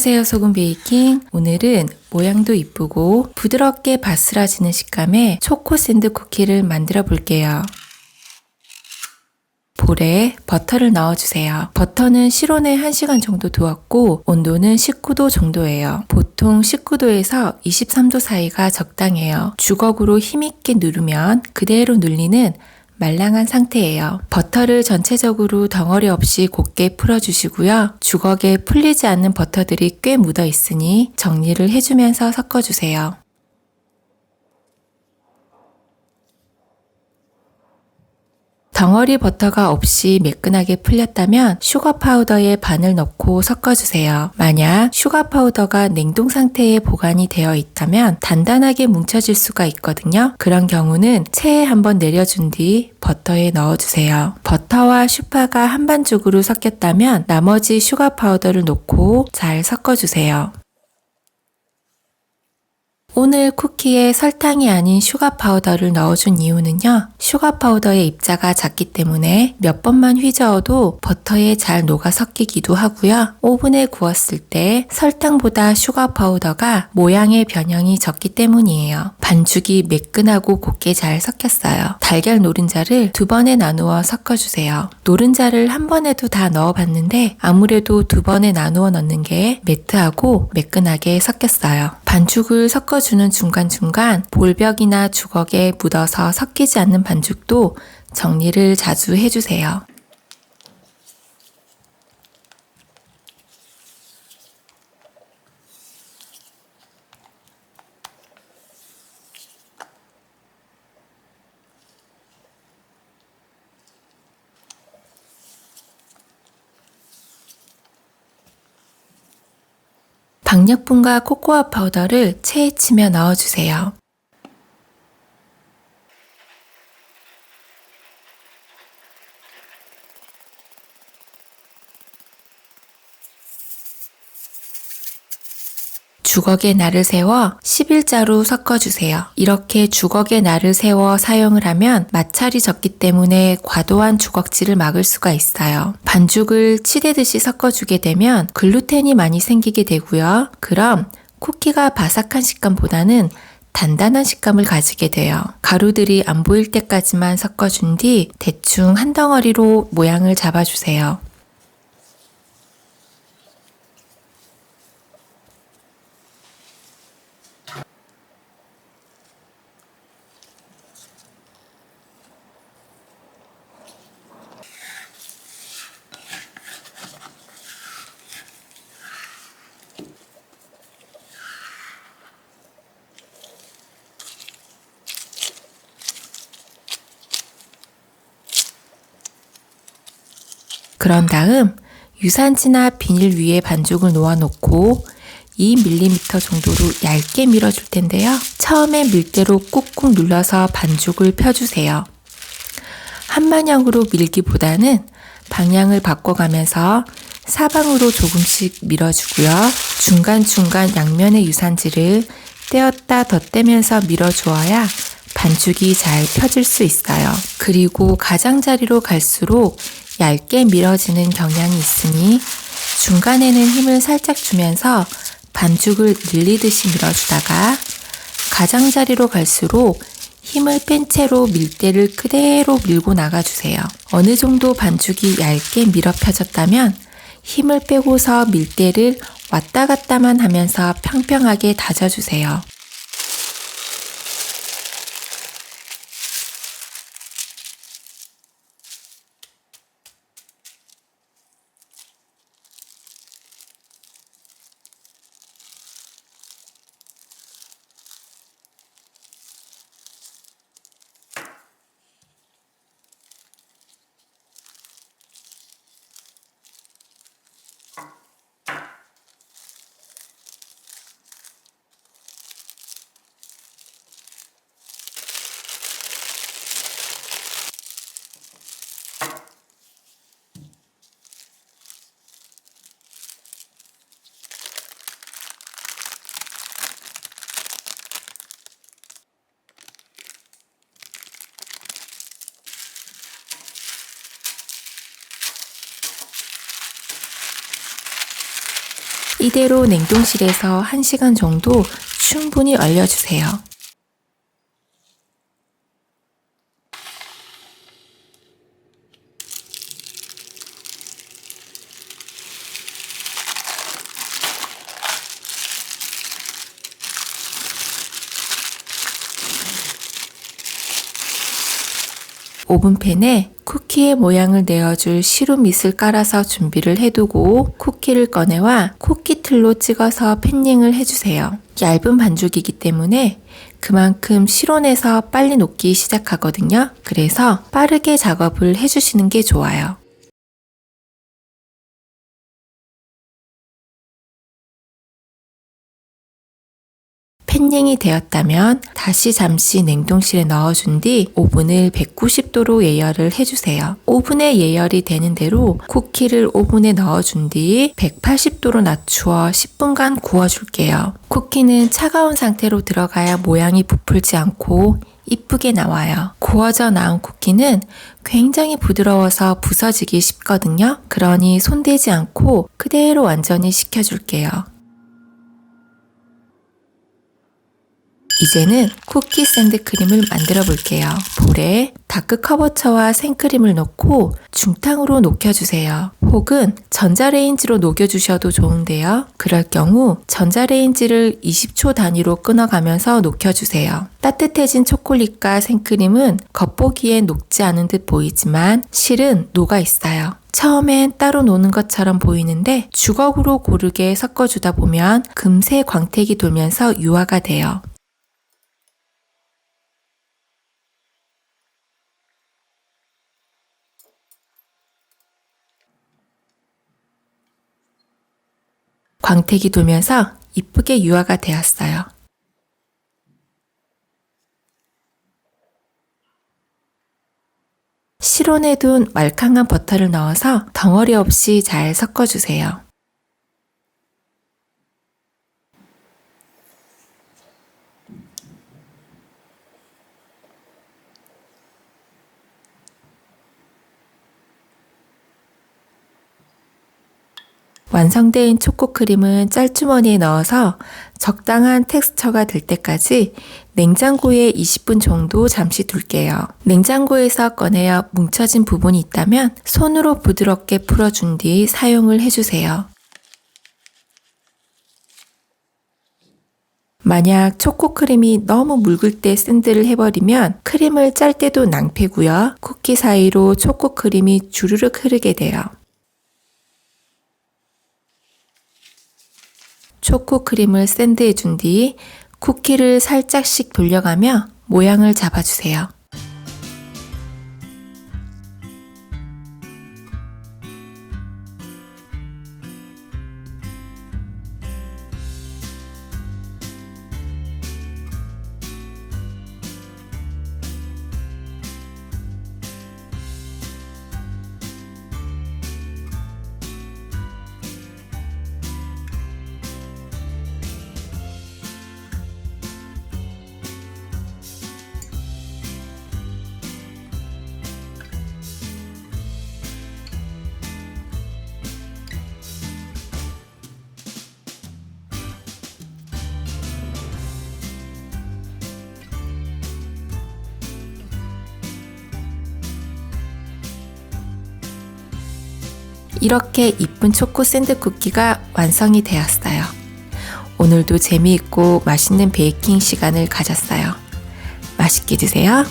안녕하세요 소금 베이킹 오늘은 모양도 이쁘고 부드럽게 바스라지는 식감의 초코 샌드 쿠키를 만들어 볼게요 볼에 버터를 넣어주세요. 버터는 실온에 1시간 정도 두었고 온도는 19도 정도예요. 보통 19도에서 23도 사이가 적당해요. 주걱으로 힘있게 누르면 그대로 눌리는 말랑한 상태예요. 버터를 전체적으로 덩어리 없이 곱게 풀어주시고요. 주걱에 풀리지 않는 버터들이 꽤 묻어 있으니 정리를 해주면서 섞어주세요. 덩어리 버터가 없이 매끈하게 풀렸다면 슈가 파우더에 반을 넣고 섞어주세요. 만약 슈가 파우더가 냉동 상태에 보관이 되어 있다면 단단하게 뭉쳐질 수가 있거든요. 그런 경우는 체에 한번 내려준 뒤 버터에 넣어주세요. 버터와 슈파가 한반죽으로 섞였다면 나머지 슈가 파우더를 넣고 잘 섞어주세요. 오늘 쿠키에 설탕이 아닌 슈가 파우더를 넣어준 이유는요. 슈가 파우더의 입자가 작기 때문에 몇 번만 휘저어도 버터에 잘 녹아 섞이기도 하고요. 오븐에 구웠을 때 설탕보다 슈가 파우더가 모양의 변형이 적기 때문이에요. 반죽이 매끈하고 곱게 잘 섞였어요. 달걀 노른자를 두 번에 나누어 섞어주세요. 노른자를 한 번에도 다 넣어봤는데 아무래도 두 번에 나누어 넣는 게 매트하고 매끈하게 섞였어요. 반죽을 섞어주는 중간중간 볼벽이나 주걱에 묻어서 섞이지 않는 반죽도 정리를 자주 해주세요. 박력분과 코코아 파우더를 체에 치며 넣어주세요. 주걱에 날을 세워 11자로 섞어주세요. 이렇게 주걱에 날을 세워 사용을 하면 마찰이 적기 때문에 과도한 주걱질을 막을 수가 있어요. 반죽을 치대듯이 섞어주게 되면 글루텐이 많이 생기게 되고요. 그럼 쿠키가 바삭한 식감보다는 단단한 식감을 가지게 돼요. 가루들이 안 보일 때까지만 섞어준 뒤 대충 한 덩어리로 모양을 잡아주세요. 그런 다음 유산지나 비닐 위에 반죽을 놓아놓고 2mm 정도로 얇게 밀어줄 텐데요. 처음에 밀대로 꾹꾹 눌러서 반죽을 펴주세요. 한 방향으로 밀기보다는 방향을 바꿔가면서 사방으로 조금씩 밀어주고요. 중간중간 양면의 유산지를 떼었다 덧대면서 밀어주어야 반죽이 잘 펴질 수 있어요. 그리고 가장자리로 갈수록 얇게 밀어지는 경향이 있으니 중간에는 힘을 살짝 주면서 반죽을 늘리듯이 밀어주다가 가장자리로 갈수록 힘을 뺀 채로 밀대를 그대로 밀고 나가주세요. 어느 정도 반죽이 얇게 밀어 펴졌다면 힘을 빼고서 밀대를 왔다 갔다만 하면서 평평하게 다져주세요. 이대로 냉동실에서 1시간 정도 충분히 얼려주세요. 오븐팬에 쿠키의 모양을 내어줄 시루밑을 깔아서 준비를 해두고 쿠키를 꺼내와 쿠키 틀로 찍어서 팬닝을 해주세요. 얇은 반죽이기 때문에 그만큼 실온에서 빨리 녹기 시작하거든요. 그래서 빠르게 작업을 해주시는 게 좋아요. 팬닝이 되었다면 다시 잠시 냉동실에 넣어준 뒤 오븐을 190도로 예열을 해주세요. 오븐에 예열이 되는 대로 쿠키를 오븐에 넣어준 뒤 180도로 낮추어 10분간 구워줄게요. 쿠키는 차가운 상태로 들어가야 모양이 부풀지 않고 이쁘게 나와요. 구워져 나온 쿠키는 굉장히 부드러워서 부서지기 쉽거든요. 그러니 손대지 않고 그대로 완전히 식혀줄게요. 이제는 쿠키 샌드크림을 만들어 볼게요. 볼에 다크 커버처와 생크림을 넣고 중탕으로 녹여주세요. 혹은 전자레인지로 녹여주셔도 좋은데요. 그럴 경우 전자레인지를 20초 단위로 끊어가면서 녹여주세요. 따뜻해진 초콜릿과 생크림은 겉보기엔 녹지 않은 듯 보이지만 실은 녹아 있어요. 처음엔 따로 노는 것처럼 보이는데 주걱으로 고르게 섞어주다 보면 금세 광택이 돌면서 유화가 돼요. 광택이 돌면서 이쁘게 유화가 되었어요. 실온에 둔 말캉한 버터를 넣어서 덩어리 없이 잘 섞어주세요. 완성된 초코 크림은 짤주머니에 넣어서 적당한 텍스처가 될 때까지 냉장고에 20분 정도 잠시 둘게요. 냉장고에서 꺼내어 뭉쳐진 부분이 있다면 손으로 부드럽게 풀어준 뒤 사용을 해주세요. 만약 초코크림이 너무 묽을 때 샌드를 해버리면 크림을 짤 때도 낭패고요. 쿠키 사이로 초코크림이 주르륵 흐르게 돼요. 초코 크림을 샌드해 준 뒤 쿠키를 살짝씩 돌려가며 모양을 잡아주세요. 이렇게 이쁜 초코 샌드 쿠키가 완성이 되었어요. 오늘도 재미있고 맛있는 베이킹 시간을 가졌어요. 맛있게 드세요.